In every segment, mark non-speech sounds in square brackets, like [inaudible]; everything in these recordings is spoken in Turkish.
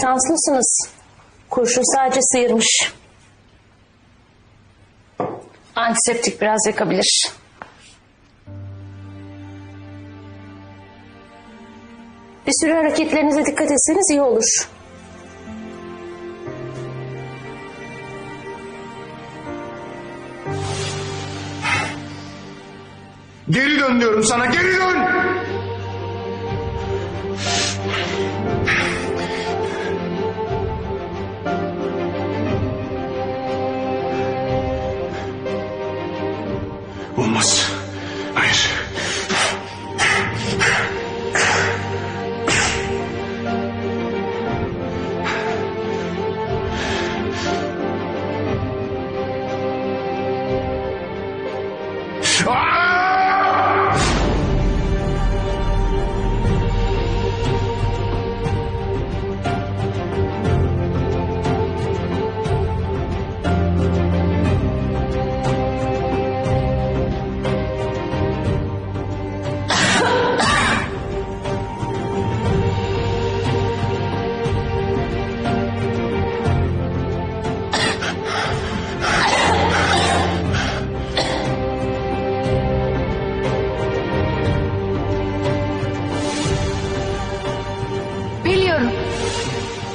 Şanslısınız. Kurşun sadece sıyırmış. Antiseptik biraz yakabilir. Bir süre hareketlerinize dikkat etseniz iyi olur. Geri dön diyorum sana geri dön. Olmaz. Hayır. Aa!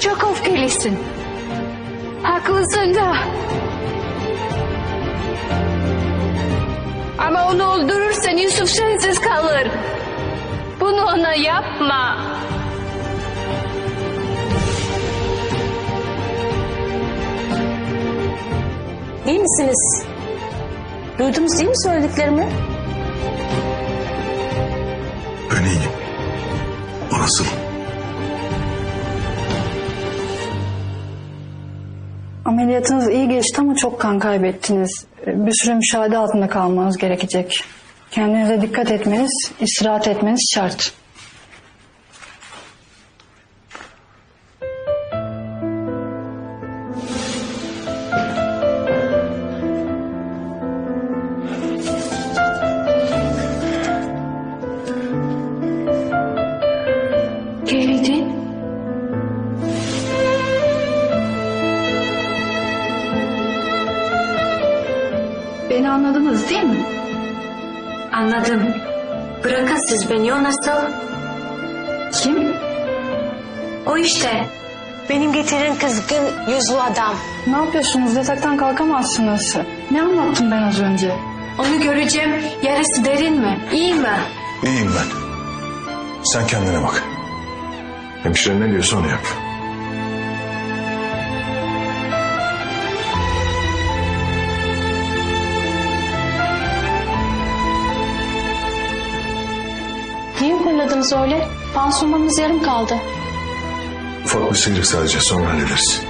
Çok öfkelisin. Haklısın da. Ama onu öldürürsen Yusuf sensiz kalır. Bunu ona yapma. İyi misiniz? Duydunuz değil mi söylediklerimi? Ameliyatınız iyi geçti ama çok kan kaybettiniz. Bir süre müşahede altında kalmanız gerekecek. Kendinize dikkat etmeniz, istirahat etmeniz şart. Beni anladınız değil mi? Anladım. Bırakın siz beni o nasıl? Kim? O işte. Benim getiren kızgın yüzlü adam. Ne yapıyorsunuz? Yataktan kalkamazsınız. Ne anlattım ben az önce? Onu göreceğim. Yarısı derin mi? İyi mi? İyiyim ben. Sen kendine bak. Hemşire ne diyorsa onu yap. Fırladınız öyle? Pansumanınız yarım kaldı. Ufak bir sıyrık sadece sonra hallederiz.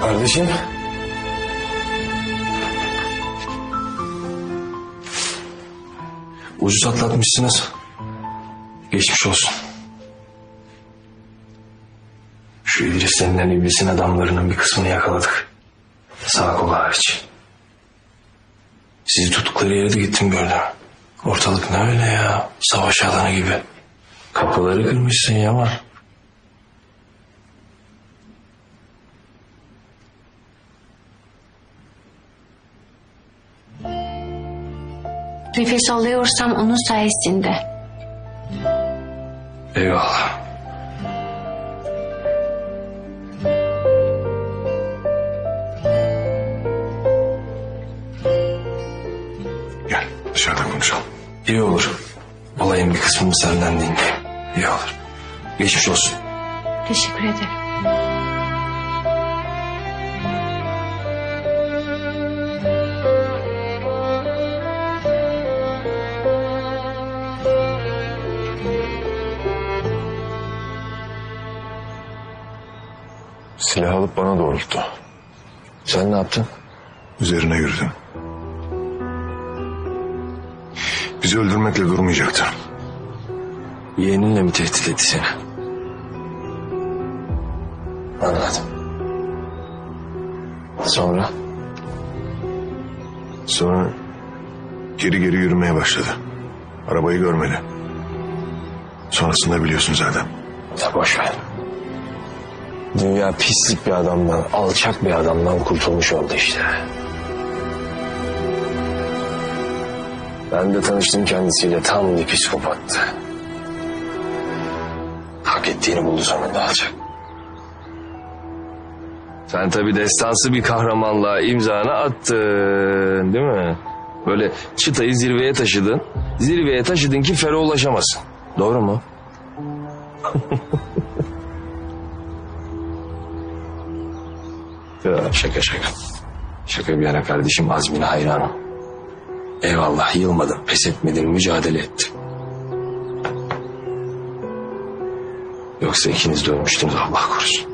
Kardeşim. Ucuz atlatmışsınız. Geçmiş olsun. İdris denilen iblisin adamlarının bir kısmını yakaladık. Sağ kolu hariç. Sizi tuttukları yere de gittim gördüm. Ortalık ne öyle ya? Savaş alanı gibi. Kapıları kırmışsın Yaman. Nefes alıyorsam onun sayesinde. Eyvallah. Konuşalım. İyi olur. Olayın bir kısmını senden dinleyeyim. İyi olur. Geçmiş olsun. Teşekkür ederim. Silah alıp bana doğrulttu. Sen ne yaptın? Üzerine yürüdüm. Bizi öldürmekle durmayacaktı. Yeğeninle mi tehdit etti seni? Anladım. Sonra? Sonra geri geri yürümeye başladı. Arabayı görmedi. Sonrasında biliyorsun zaten. Ya boş ver. Dünya pislik bir adamdan, alçak bir adamdan kurtulmuş oldu işte. Ben de tanıştım kendisiyle tam bir psikopattı. Hak ettiğini buldu sonunda alçak. Sen tabii destansı bir kahramanla imzanı attın değil mi? Böyle çıtayı zirveye taşıdın. Zirveye taşıdın ki Fero ulaşamasın. Doğru mu? [laughs] Ya şaka şaka. Şaka bir yana kardeşim azmine hayranım. Eyvallah yılmadın, pes etmedin, mücadele ettin. Yoksa ikiniz de ölmüştünüz Allah korusun.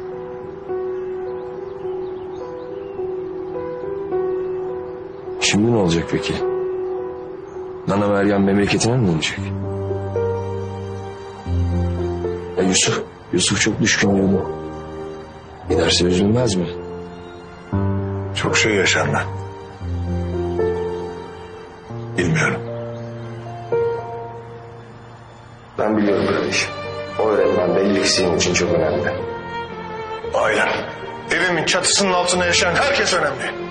Şimdi ne olacak peki? Nana Meryem memleketine mi dönecek? Ya Yusuf, Yusuf çok düşkün diyordu. Giderse üzülmez mi? Çok şey yaşandı. Bilmiyorum. Ben biliyorum kardeşim. O öğretmen belli ki senin için çok önemli. Ailem. Evimin çatısının altında yaşayan herkes önemli.